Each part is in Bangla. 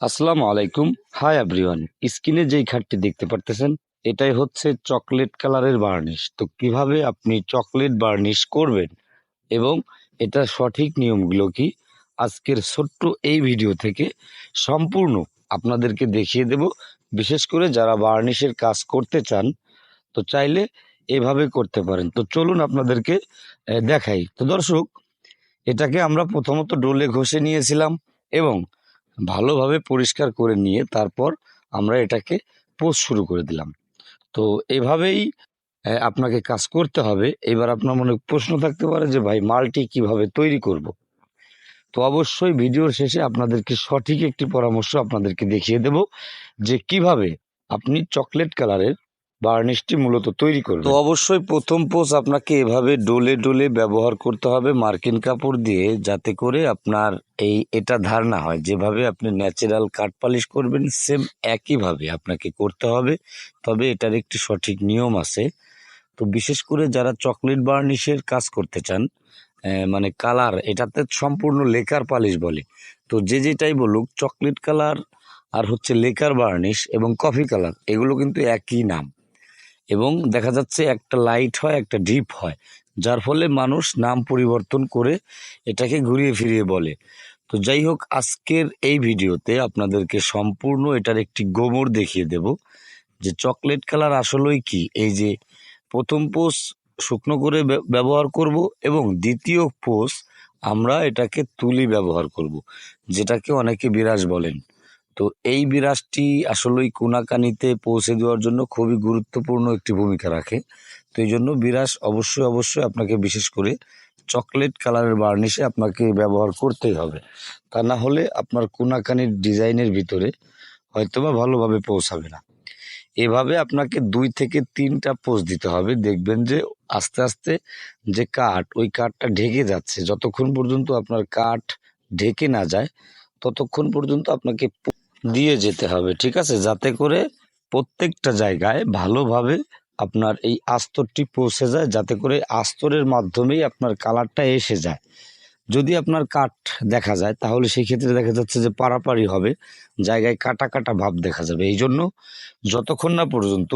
আসসালামু আলাইকুম। হাই এভরিওয়ান স্ক্রিনে যেই খাটটি দেখতে পারতেছেন, এটাই হচ্ছে চকলেট কালারের বার্নিশ। তো কীভাবে আপনি চকলেট বার্নিশ করবেন এবং এটার সঠিক নিয়মগুলো কি, আজকের ছোট্ট এই ভিডিও থেকে সম্পূর্ণ আপনাদেরকে দেখিয়ে দেব। বিশেষ করে যারা বার্নিশের কাজ করতে চান, তো চাইলে এভাবে করতে পারেন। তো চলুন আপনাদেরকে দেখাই। তো দর্শক, এটাকে আমরা প্রথমত ডোলে ঘষে নিয়েছিলাম এবং ভালোভাবে পরিষ্কার করে নিয়ে তারপর আমরা এটাকে পোস্ট শুরু করে দিলাম তো এভাবেই আপনাকে কাজ করতে হবে এবার আপনার মনে প্রশ্ন থাকতে পারে যে, ভাই, মালটি কীভাবে তৈরি করব। তো অবশ্যই ভিডিওর শেষে আপনাদেরকে সঠিক একটি পরামর্শ আপনাদেরকে দেখিয়ে দেব যে কীভাবে আপনি চকলেট কালারের বার্নিশটি মূলত তৈরি করবেন তো অবশ্যই প্রথম পোজ আপনাকে এভাবে ডোলে ডোলে ব্যবহার করতে হবে মার্কিন কাপড় দিয়ে যাতে করে আপনার এই এটা ধার না হয়। যেভাবে আপনি ন্যাচারাল কাঠ পালিশ করবেন, সেম একইভাবে আপনাকে করতে হবে। তবে এটার একটি সঠিক নিয়ম আছে। তো বিশেষ করে যারা চকলেট বার্নিশের কাজ করতে চান মানে কালার, এটাতে সম্পূর্ণ লেকার পালিশ বলে। তো যে যেটাই বলুক, চকলেট কালার আর হচ্ছে লেকার বার্নিশ এবং কফি কালার, এগুলো কিন্তু একই নাম। এবং দেখা যাচ্ছে একটা লাইট হয়, একটা ডিপ হয়, যার ফলে মানুষ নাম পরিবর্তন করে এটাকে ঘুরিয়ে ফিরিয়ে বলে। তো যাই হোক, আজকের এই ভিডিওতে আপনাদেরকে সম্পূর্ণ এটার একটি গোমর দেখিয়ে দেব, যে চকলেট কালার আসলেই কি? এই যে প্রথম পোষ শুকনো করে ব্য- ব্যবহার করব এবং দ্বিতীয় পোষ আমরা এটাকে তুলি ব্যবহার করব, যেটাকে অনেকে বিরাজ বলেন। তো এই বিরাজটি আসলেই কোনাকানিতে পৌঁছে দেওয়ার জন্য খুবই গুরুত্বপূর্ণ একটি ভূমিকা রাখে। তো এই জন্য বিরাজ অবশ্যই অবশ্যই আপনাকে বিশেষ করে চকলেট কালারের বার্নিশে আপনাকে ব্যবহার করতেই হবে। তা না হলে আপনার কোনাকানির ডিজাইনের ভিতরে হয়তোবা ভালোভাবে পৌঁছাবে না। এভাবে আপনাকে দুই থেকে তিনটা পোজ দিতে হবে। দেখবেন যে আস্তে আস্তে যে কাঠ, ওই কাঠটা ঢেকে যাচ্ছে। যতক্ষণ পর্যন্ত আপনার কাঠ ঢেকে না যায়, ততক্ষণ পর্যন্ত আপনাকে দিয়ে যেতে হবে, ঠিক আছে? যাতে করে প্রত্যেকটা জায়গায় ভালোভাবে আপনার এই আস্তরটি পৌঁছে যায়, যাতে করে আস্তরের মাধ্যমেই আপনার কালারটা এসে যায়। যদি আপনার কাঠ দেখা যায়, তাহলে সেই ক্ষেত্রে দেখা যাচ্ছে যে পারাপারি হবে, জায়গায় কাটা কাটা ভাব দেখা যাবে। এই জন্য যতক্ষণ না পর্যন্ত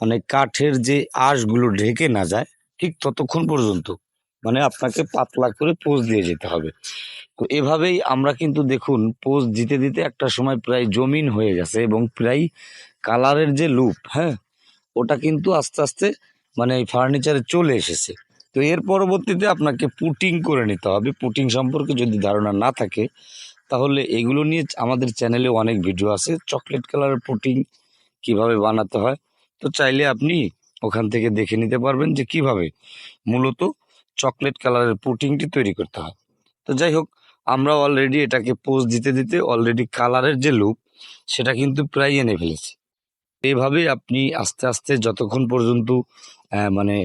মানে কাঠের যে আঁশগুলো ঢেকে না যায়, ঠিক ততক্ষণ পর্যন্ত মানে আপনাকে পাতলা করে পোজ দিয়ে যেতে হবে। তো এভাবেই আমরা কিন্তু দেখুন পোজ দিতে দিতে একটা সময় প্রায় জমিন হয়ে গেছে এবং প্রায় কালারের যে লুপ হ্যাঁ ওটা কিন্তু আস্তে আস্তে মানে এই ফার্নিচারে চলে এসেছে। তো এর পরবর্তীতে আপনাকে পুটিং করে নিতে হবে। পুটিং সম্পর্কে যদি ধারণা না থাকে, তাহলে এগুলো নিয়ে আমাদের চ্যানেলে অনেক ভিডিও আছে। চকলেট কালারের পুটিং কীভাবে বানাতে হয়, তো চাইলে আপনি ওখান থেকে দেখে নিতে পারবেন যে কীভাবে। মূলত চকলেট কালারের পুটিংটি তৈরি করতে হয়। তো যাই হোক আমরা অলরেডি এটাকে পোজ দিতে দিতে অলরেডি কালারের যে লুক সেটা কিন্তু প্রায় এনে ফেলেছি। এইভাবে আপনি আস্তে আস্তে যতক্ষণ পর্যন্ত মানে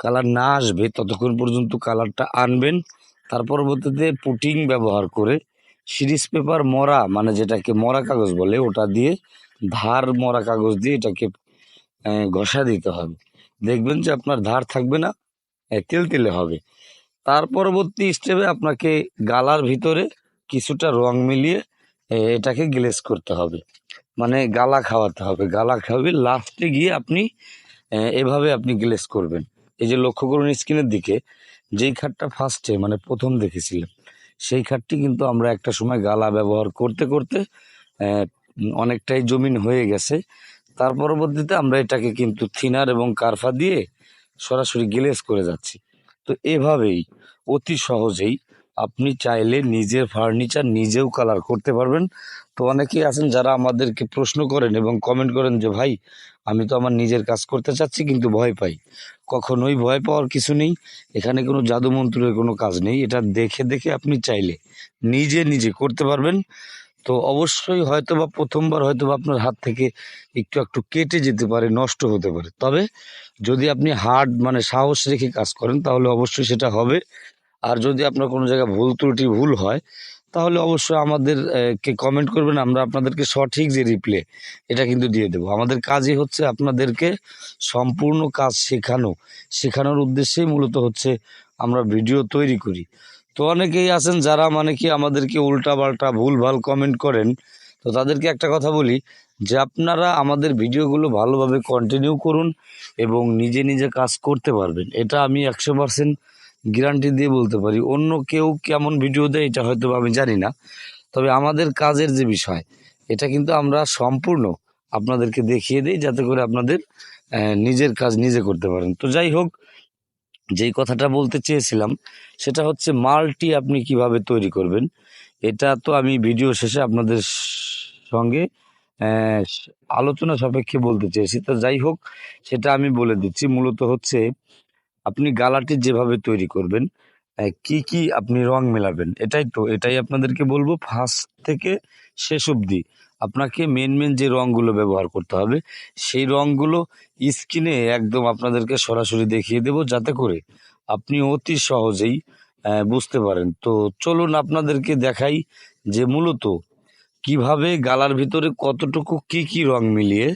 কালার না আসবে, ততক্ষণ পর্যন্ত কালারটা আনবেন। তার পরবর্তীতে পুটিং ব্যবহার করে সিরিজ পেপার মরা মানে যেটাকে মরা কাগজ বলে, ওটা দিয়ে ধার মরা কাগজ দিয়ে এটাকে ঘষা দিতে হবে। দেখবেন যে আপনার ধার থাকবে না আহ, তেলতেলে হবে। তার পরবর্তী স্টেপে আপনাকে গালার ভিতরে কিছুটা রং মিলিয়ে এটাকে গ্লেজ করতে হবে। মানে গালা খাওয়াতে হবে। গালা খাওয়াবে লাস্টে গিয়ে আপনি এভাবে আপনি গ্লেজ করবেন। এই যে লক্ষ্য করুন স্ক্রিনের দিকে যেই খাটটা ফার্স্টে মানে প্রথম দেখেছিলাম সেই খাটটি কিন্তু আমরা একটা সময় গালা ব্যবহার করতে করতে অনেকটাই জমিন হয়ে গেছে। তার পরবর্তীতে আমরা এটাকে কিন্তু থিনার এবং কারফা দিয়ে সরাসরি গ্লেজ করে যাচ্ছি। তো এভাবেই অতি সহজেই আপনি চাইলে নিজের ফার্নিচার নিজেও কালার করতে পারবেন। তো অনেকেই আছেন যারা আমাদেরকে প্রশ্ন করেন এবং কমেন্ট করেন যে, ভাই, আমি তো আমার নিজের কাজ করতে চাচ্ছি কিন্তু ভয় পাই। কখনোই ভয় পাওয়ার কিছু নেই। এখানে কোনো জাদু মন্ত্রের কোনো কাজ নেই। এটা দেখে দেখে আপনি চাইলে নিজে নিজে করতে পারবেন। তো অবশ্যই হয়তো বা প্রথমবার হয়তো বা আপনার হাত থেকে একটু একটু কেটে যেতে পারে, নষ্ট হতে পারে। তবে যদি আপনি হার্ড মানে সাহস রেখে কাজ করেন, তাহলে অবশ্যই সেটা হবে। আর যদি আপনার কোনো জায়গায় ভুল ত্রুটি ভুল হয়, তাহলে অবশ্যই আমাদের কে কমেন্ট করবেন, আমরা আপনাদেরকে সঠিক যে রিপ্লে এটা কিন্তু দিয়ে দেবো। আমাদের কাজই হচ্ছে আপনাদেরকে সম্পূর্ণ কাজ শেখানো। শেখানোর উদ্দেশ্যেই মূলত হচ্ছে আমরা ভিডিও তৈরি করি। তো অনেকেই আছেন যারা মানে কি আমাদেরকে উল্টা পাল্টা ভুল ভালো কমেন্ট করেন। তো তো তাদেরকে একটা কথা বলি যে আপনারা আমাদের ভিডিওগুলো ভালোভাবে কন্টিনিউ করুন এবং নিজে নিজে কাজ করতে পারবেন। এটা আমি একশো পার্সেন্ট গ্যারান্টি দিয়ে বলতে পারি। অন্য কেউ কেমন ভিডিও দেয় এটা হয়তো আমি জানি না। তবে আমাদের কাজের যে বিষয়, এটা কিন্তু আমরা সম্পূর্ণ আপনাদেরকে দেখিয়ে দিই যাতে করে আপনাদের নিজের কাজ নিজে করতে পারেন। তো যাই হোক যেই কথাটা বলতে চেয়েছিলাম, সেটা হচ্ছে মালটি আপনি কীভাবে তৈরি করবেন। এটা তো আমি ভিডিও শেষে আপনাদের সঙ্গে আলোচনা সাপেক্ষে বলতে চেয়েছি। তো যাই হোক, সেটা আমি বলে দিচ্ছি। মূলত হচ্ছে আপনি গালাটি যেভাবে তৈরি করবেন কি কি আপনি রং মেলাবেন, এটাই তো, এটাই আপনাদেরকে বলব ফার্স্ট থেকে শেষ অবধি। আপনাকে মেন মেন যে রঙগুলো ব্যবহার করতে হবে, সেই রঙগুলো স্ক্রিনে একদম আপনাদেরকে সরাসরি দেখিয়ে দেব যাতে করে আপনি অতি সহজেই বুঝতে পারেন। তো চলুন আপনাদেরকে দেখাই যে মূলত কীভাবে গালার ভিতরে কতটুকু কি কি রং মিলিয়ে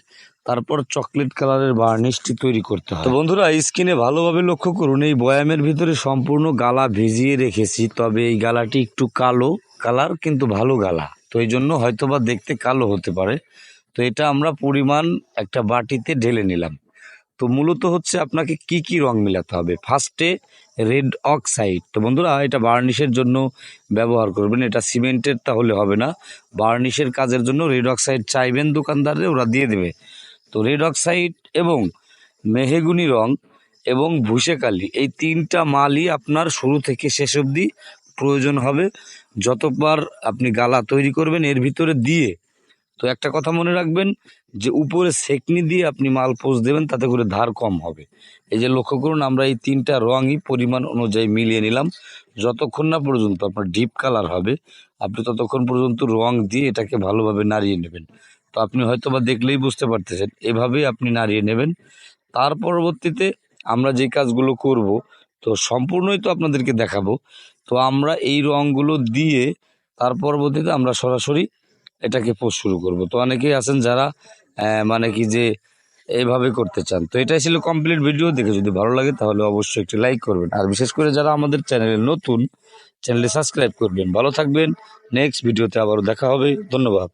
তারপর চকলেট কালারের বার্নিশটি তৈরি করতে হয়। বন্ধুরা স্কিনে ভালোভাবে লক্ষ্য করুন, এই বয়ামের ভিতরে সম্পূর্ণ গালা ভিজিয়ে রেখেছি, তবে এই গালাটি একটু কালো কালার কিন্তু ভালো গালা। তো এই জন্য হয়তো বা দেখতে কালো হতে পারে। তো এটা আমরা পরিমাণ একটা বাটিতে ঢেলে নিলাম। তো মূলত হচ্ছে আপনাকে কি কি রং মেলাতে হবে? ফার্স্টে রেড অক্সাইড তো বন্ধুরা, এটা বার্নিশের জন্য ব্যবহার করবেন। এটা সিমেন্টের তাহলে হবে না। বার্নিশের কাজের জন্য রেড অক্সাইড চাইবেন দোকানদারে ওরা দিয়ে দেবে। তো রেড অক্সাইড এবং মেহেগুনি রং এবং ভুসেকালি এই তিনটা মালই আপনার শুরু থেকে শেষ অবধি প্রয়োজন হবে। যতবার আপনি গালা তৈরি করবেন, এর ভিতরে দিয়ে, তো একটা কথা মনে রাখবেন যে, উপরে সেকনি দিয়ে আপনি মাল পোষ দেবেন, তাতে করে ধার কম হবে। এই যে, লক্ষ্য করুন, আমরা এই তিনটা রঙই পরিমাণ অনুযায়ী মিলিয়ে নিলাম। যতক্ষণ না পর্যন্ত আপনার ডিপ কালার হবে, আপনি ততক্ষণ পর্যন্ত রং দিয়ে এটাকে ভালোভাবে নাড়িয়ে নেবেন। তো আপনি হয়তো বা দেখলেই বুঝতে পারতেছেন, এভাবেই আপনি নাড়িয়ে নেবেন। তার পরবর্তীতে আমরা যে কাজগুলো করব, তো সম্পূর্ণই তো আপনাদেরকে দেখাবো। তো আমরা এই রঙগুলো দিয়ে তার পরবর্তীতে আমরা সরাসরি এটাকে পোস্ট শুরু করব। তো অনেকেই আছেন যারা মানে কি যে এইভাবে করতে চান। তো এটাই ছিল কমপ্লিট ভিডিও দেখে যদি ভালো লাগে তাহলে অবশ্যই একটি লাইক করবেন। আর বিশেষ করে যারা আমাদের চ্যানেলে নতুন চ্যানেলে সাবস্ক্রাইব করবেন। ভালো থাকবেন। নেক্সট ভিডিওতে আবারও দেখা হবে। ধন্যবাদ।